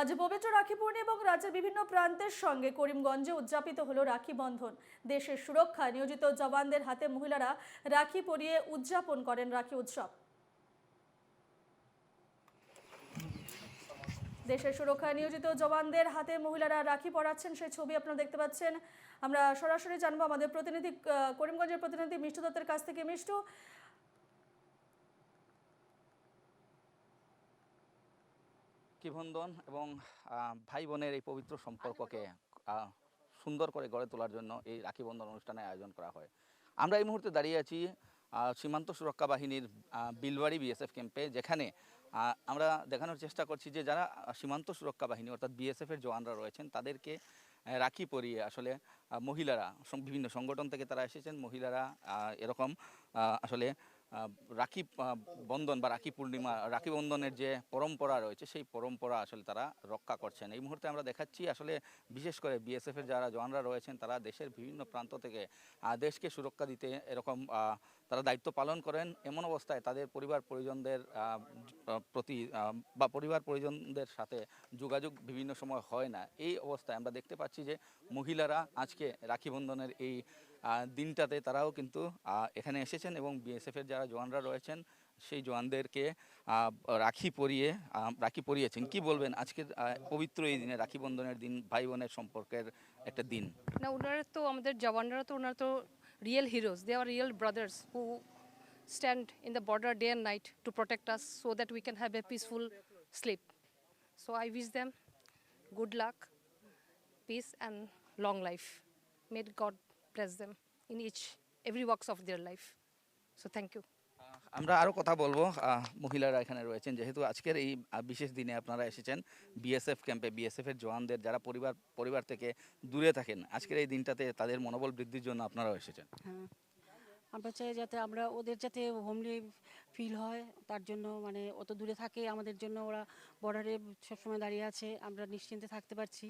আজ পবিত্র রাখি পূর্ণি এবং রাজ্যের বিভিন্ন প্রান্তের সঙ্গে করিমগঞ্জে উদযাপিত হলো রাখি বন্ধন। দেশের সুরক্ষা, নিয়োজিত জওয়ানদের হাতে মহিলারা রাখি পরিয়ে উদযাপন করেন রাখি উৎসব। দেশের সুরক্ষায় নিয়োজিত জওয়ানদের হাতে মহিলারা রাখি পরাচ্ছেন সেই ছবি আপনারা দেখতে পাচ্ছেন। আমরা সরাসরি জানব আমাদের প্রতিনিধি করিমগঞ্জের প্রতিনিধি মিষ্টু দত্তের কাছ থেকে। মিষ্টু রাখিবন্ধন এবং ভাই বোনের এই পবিত্র সম্পর্ককে সুন্দর করে গড়ে তোলার জন্য এই রাখিবন্ধন অনুষ্ঠানের আয়োজন করা হয়। আমরা এই মুহূর্তে দাঁড়িয়ে আছি সীমান্ত সুরক্ষা বাহিনীর বিলবাড়ি বিএসএফ ক্যাম্পে, যেখানে আমরা দেখানোর চেষ্টা করছি যে যারা সীমান্ত সুরক্ষা বাহিনী অর্থাৎ বিএসএফের জওয়ানরা রয়েছেন, তাদেরকে রাখি পরিয়ে আসলে মহিলারা বিভিন্ন সংগঠন থেকে তারা এসেছেন। মহিলারা এরকম আসলে রাখি বন্ধন বা রাখি পূর্ণিমা, রাখি বন্ধনের যে পরম্পরা রয়েছে, সেই পরম্পরা আসলে তারা রক্ষা করছেন। এই মুহূর্তে আমরা দেখাচ্ছি আসলে বিশেষ করে বিএসএফের যারা জওয়ানরা রয়েছেন, তারা দেশের বিভিন্ন প্রান্ত থেকে দেশকে সুরক্ষা দিতে এরকম তারা দায়িত্ব পালন করেন। এমন অবস্থায় তাদের পরিবার পরিজনদের প্রতি বা পরিবার পরিজনদের সাথে যোগাযোগ বিভিন্ন সময় হয় না। এই অবস্থায় আমরা দেখতে পাচ্ছি যে মহিলারা আজকে রাখি বন্ধনের এই দিনটাতে তারাও কিন্তু এখানে এসেছেন এবং বিএসএফের যারা জওয়ানরা রয়েছেন, সেই জওয়ানদেরকে রাখি পরিয়ে রাখি পরিয়েছেন। কি বলবেন? আজকের পবিত্র এই দিনে রাখি বন্ধনের দিন ভাই বোনের সম্পর্কের একটা দিন। না ওনারা তো আমাদের জওয়ানরা তো ওনারা তো real heroes they are real brothers who stand in the border day and night to protect us so that we can have a peaceful sleep so I wish them good luck peace and long life made God bless them in each every works of their life so thank you আমরা আরও কথা বলব। মহিলারা এখানে রয়েছেন। যেহেতু আজকের এই বিশেষ দিনে আপনারা এসেছেন বিএসএফ ক্যাম্পে বিএসএফ এর জওয়ানদের যারা পরিবার পরিবার থেকে দূরে থাকেন আজকের এই দিনটাতে তাদের মনোবল বৃদ্ধির জন্য আপনারাও এসেছেন। হ্যাঁ। আমরা চাই যাতে আমরা ওদের যাতে হোমলি ফিল হয় তার জন্য মানে অত দূরে থাকে আমাদের জন্য ওরা বর্ডারে সবসময় দাঁড়িয়ে আছে আমরা নিশ্চিন্তে থাকতে পারছি।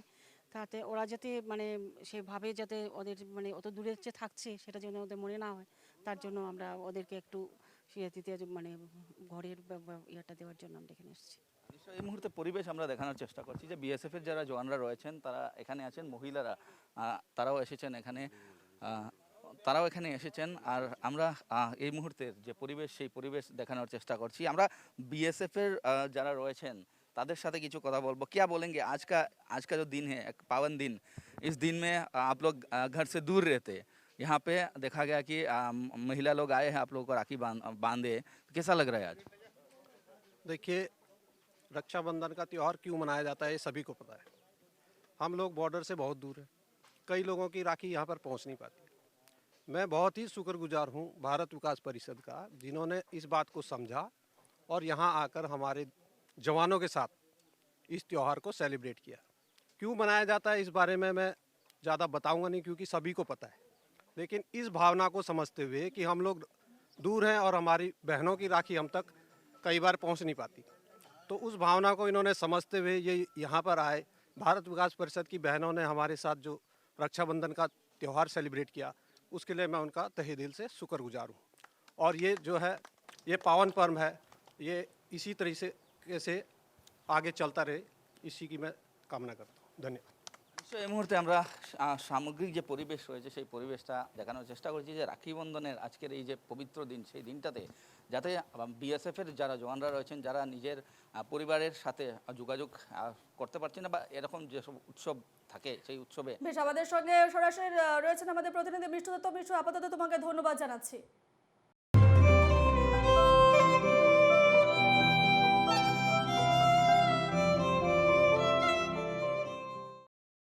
তাতে ওরা যাতে মানে সেভাবে যাতে ওদের মানে অত দূরে যে থাকছে সেটা যেন ওদের মনে না হয়, তার জন্য আমরা ওদেরকে একটু ইয়ে মানে ঘরের ইয়েটা দেওয়ার জন্য আমরা এখানে এসেছি। এই মুহূর্তে পরিবেশ আমরা দেখানোর চেষ্টা করছি যে বিএসএফের যারা জওয়ানরা রয়েছেন, তারা এখানে আছেন, মহিলারা তারাও এসেছেন এখানে তারাও এখানে এসেছেন। আর আমরা এই মুহূর্তের যে পরিবেশ, সেই পরিবেশ দেখানোর চেষ্টা করছি। আমরা বিএসএফের যারা রয়েছেন तादेश साथ किचू कथा बोल क्या बोलेंगे आज का आज का जो दिन है पावन दिन इस दिन में आप लोग घर से दूर रहते हैं यहाँ पे देखा गया कि महिला लोग आए हैं आप लोगों को राखी बाँध बांधे तो कैसा लग रहा है आज देखिए, रक्षाबंधन का त्यौहार क्यों मनाया जाता है, ये सभी को पता है। हम लोग बॉर्डर से बहुत दूर हैं। कई लोगों की राखी यहाँ पर पहुँच नहीं पाती। मैं बहुत ही शुक्रगुजार हूँ भारत विकास परिषद का, जिन्होंने इस बात को समझा और यहाँ आकर हमारे जवानों के साथ इस त्यौहार को सेलिब्रेट किया। क्यों मनाया जाता है इस बारे में मैं ज़्यादा बताऊँगा नहीं, क्योंकि सभी को पता है। लेकिन इस भावना को समझते हुए कि हम लोग दूर हैं और हमारी बहनों की राखी हम तक कई बार पहुँच नहीं पाती। तो उस भावना को इन्होंने समझते हुए ये यहाँ पर आए। भारत विकास परिषद की बहनों ने हमारे साथ जो रक्षाबंधन का त्यौहार सेलिब्रेट किया, उसके लिए मैं उनका तहे दिल से शुक्रगुजार हूँ। और ये जो है, ये पावन पर्व है, ये इसी तरीके से आगे चलता रहे इसी की मैं कामना करता हूँ धन्यवाद নিশ্চয়ই এই মুহূর্তে আমরা সা- সামগ্রিক যে পরিবেশ রয়েছে সেই পরিবেশটা দেখানোর চেষ্টা করছি যে রাখি বন্ধনের আজকের এই যে পবিত্র দিন সেই দিনটাতে যাতে বিএসএফ এর যারা জওয়ানরা রয়েছেন যারা নিজের আহ, পরিবারের সাথে যোগাযোগ আহ, করতে পারছেন না বা এরকম যেসব উৎসব থাকে সেই উৎসবে বেশ আমাদের সঙ্গে সরাসরি আহ, রয়েছেন আমাদের প্রতিনিধি মিষ্টু দত্ত মিষ্টু আপাতত তোমাকে ধন্যবাদ জানাচ্ছি